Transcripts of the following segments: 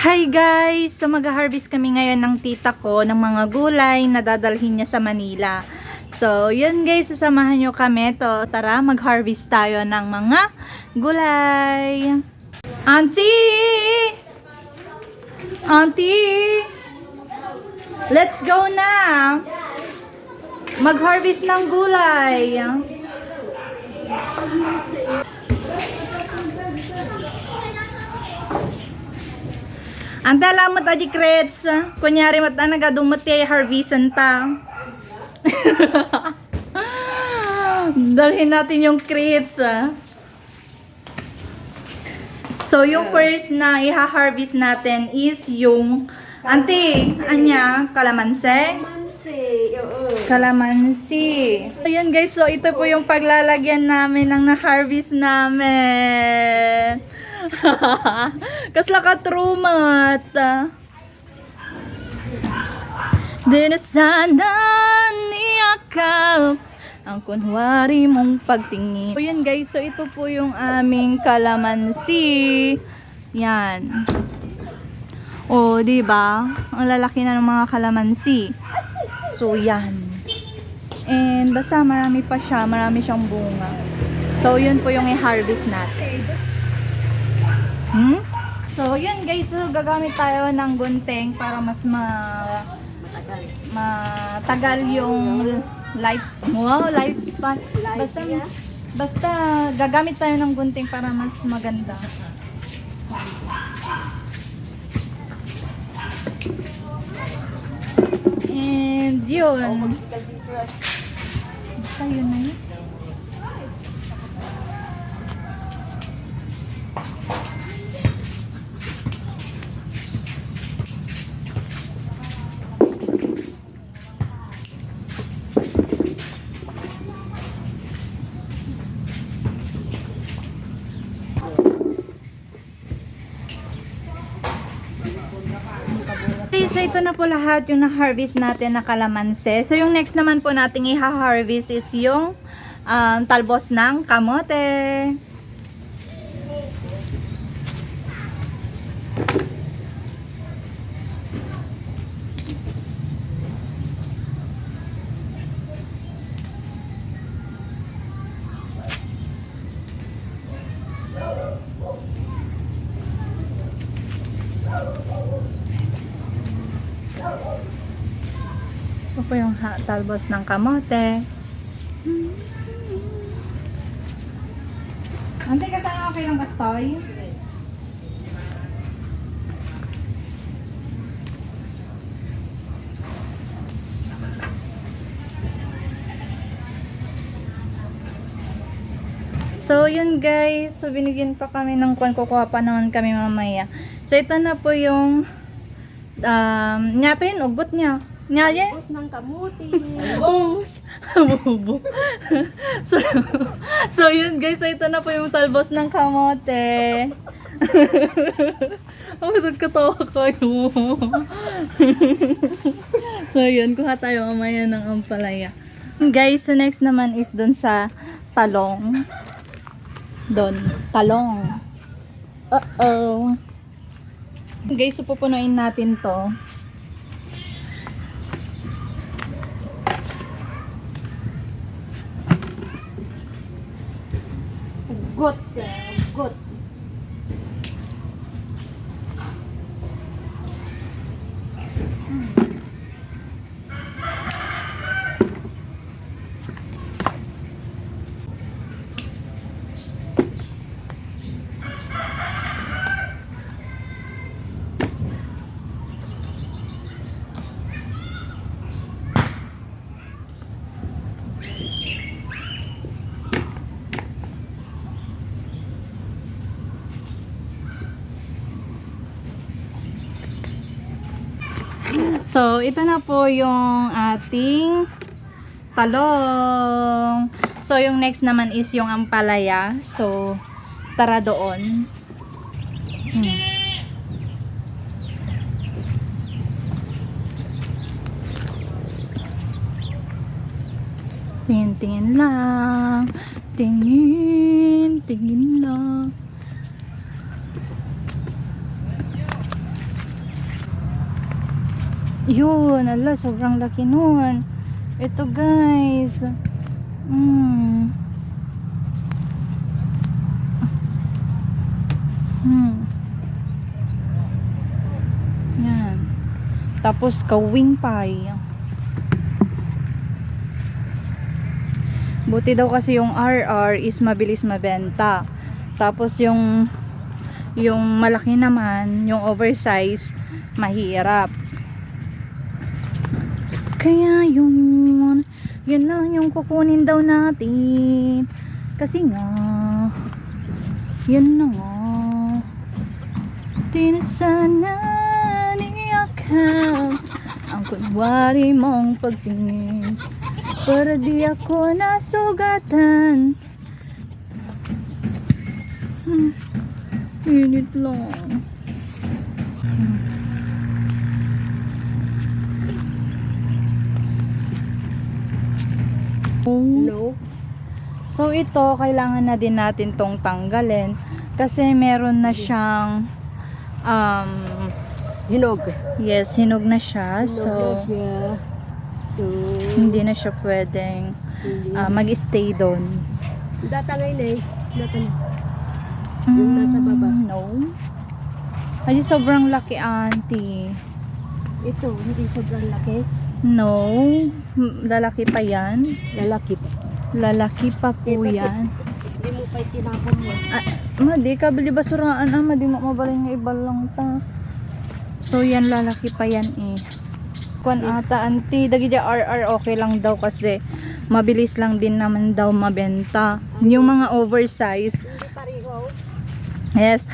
Hi guys! So mag-harvest kami ngayon ng tita ko ng mga gulay na dadalhin niya sa Manila. So yun guys, sasamahan nyo kami. To, tara, mag-harvest tayo ng mga gulay. Auntie! Auntie! Let's go na! Mag-harvest ng gulay. Ang dala mo tadi krets. Kunyari mat na nagadumot kay harvestan ta. Dalhin natin yung crates. ah. So, yung first na iha-harvest natin is yung Ante, anya, kalamansi? Mansi, oo. Kalamansi. Ayan guys, so ito po yung paglalagyan namin ng na-harvest namin. Kasla ka trumat. Di na sana niyakap ang kunwari mong pagtingin. So yan guys, so ito po yung aming kalamansi. Yan. O, di ba? Ang lalaki na ng mga kalamansi. So, yan. And basta marami pa siya, marami siyang bunga. So, yun po yung i-harvest natin. Hmm? So, yun guys, so gagamit tayo ng gunting para mas ma matagal yung life wow, lifespan. Basta basta gagamit tayo ng gunting para mas maganda. And yun. Basta yun na yun. So ito na po lahat yung na-harvest natin na kalamansi. So yung next naman po nating i-harvest is yung um, talbos ng kamote. Ito po yung talbos ng kamote. Ante, kasama okay ng bastoy? So, yun guys. So, binigyan pa kami ng kwan. Kukuha pa naman kami mamaya. So, ito na po yung um, nyato yun, ugot niya. Nga yan? Tapos ng kamuti. Ubus. Bubo. so, so, yun guys. So, ito na po yung talbos ng kamote. Oh, nagkatawa kayo. so, yun. Kuha tayo mamaya ng ampalaya. Guys, so next naman is dun sa talong. Doon. Talong. Uh-oh. Guys, so pupunuin natin to. tersebut. So, ito na po yung ating talong. So, yung next naman is yung ampalaya. So, tara doon. Hmm. Tingin-tingin lang. Tingin, tingin lang. Yun, ala, sobrang laki nun. Ito guys. Mm. Hmm. Yan. Tapos kawing pie. Buti daw kasi yung RR is mabilis mabenta. Tapos yung yung malaki naman, yung oversize, mahirap. Kaya yun, yun na lang yung kukunin daw natin. Kasi nga, yun na nga. Di na sana ang kunwari mong pagtingin. Para di ako nasugatan. Hmm. Init lang. Oh. No. So ito, kailangan na din natin tong tanggalin kasi meron na siyang um, Hinog. yes, hinog na siya. Hinog So, na siya. So, hindi na siya pwedeng ah, mag-stay doon. Datangay na eh. Datang. Yung nasa baba. No. Ay, sobrang laki, auntie. Ito, hindi sobrang laki. No. Lalaki pa yan. Lalaki pa. Lalaki pa po bakit? yan. Hindi mo pa itinapon mo. Ah, ma, di ka bili basuraan ah, ma, di mo mabalay nga iba lang ta. So yan lalaki pa yan eh. Kung ata anti, dagi dya RR okay lang daw kasi mabilis lang din naman daw mabenta. Yung mga oversize, Hindi pareho. yes.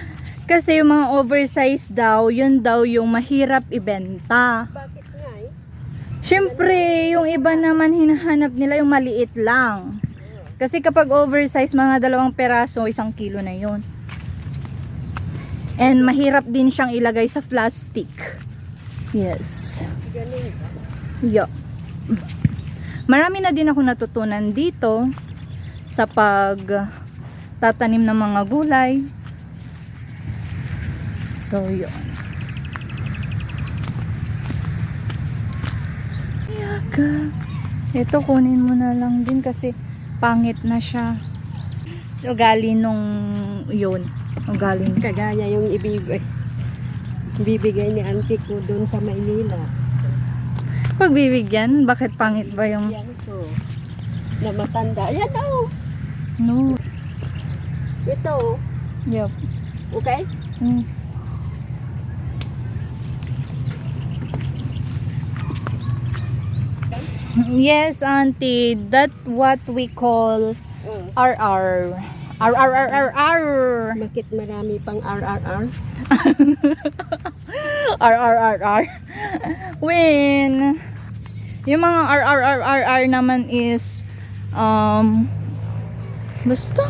Kasi yung mga oversize daw, yun daw yung mahirap ibenta. Bakit nga eh? Siyempre, yung iba naman hinahanap nila yung maliit lang. Kasi kapag oversize, mga dalawang peraso, isang kilo na yon. And mahirap din siyang ilagay sa plastic. Yes. Ganun ba? Yeah. Marami na din ako natutunan dito sa pag tatanim ng mga gulay. So, yun. Yaga. Ito, kunin mo na lang din kasi pangit na siya. So, gali nung yun. Ugali Kagaya yung ibibigay. Bibigay ni auntie ko doon sa Maynila. Pagbibigyan, bakit pangit ba yung... Yan ko. Na matanda. Yan oh. No. Ito. Yup. Okay? Mm. Yes, auntie. That what we call Oh. RR. RR, RR, RR. Bakit marami pang RRR? RR, RR. When yung mga RR, RR, RR naman is um basta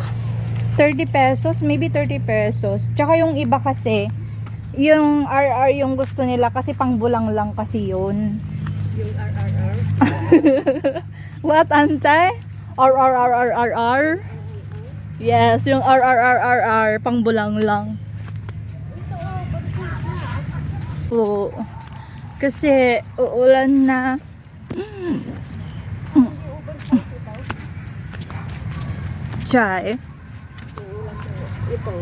30 pesos, maybe 30 pesos. Tsaka yung iba kasi yung RR yung gusto nila kasi pangbulang lang kasi yun. Yung RRR? What, ante? RR, RR, RR? Yes, yung RR, RR, RR, pangbulang lang. Oo. Kasi uulan na. Chai. Ito.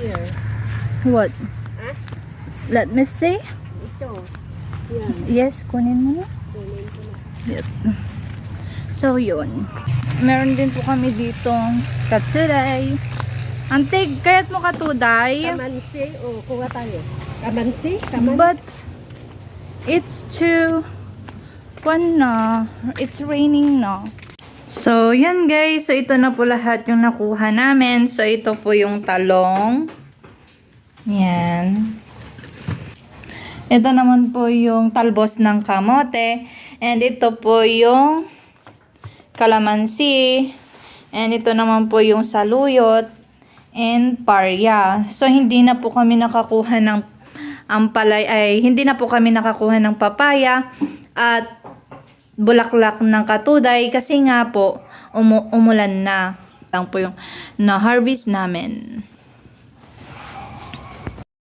Here. What? Let me see. Ito. Yes, kunin mo na. Yep. So, yun. Meron din po kami dito katsuray. Antig, kayat mo katuday. Kamansi. O, kuha tayo. Kamansi? Kaman? But, it's too, kwan na, it's raining na. So, yan guys. So, ito na po lahat yung nakuha namin. So, ito po yung talong. Yan. Ito naman po yung talbos ng kamote. And ito po yung kalamansi. And ito naman po yung saluyot and parya. So, hindi na po kami nakakuha ng ampalay, ay hindi na po kami nakakuha ng papaya at bulaklak ng katuday kasi nga po umu- umulan na lang po yung na-harvest namin.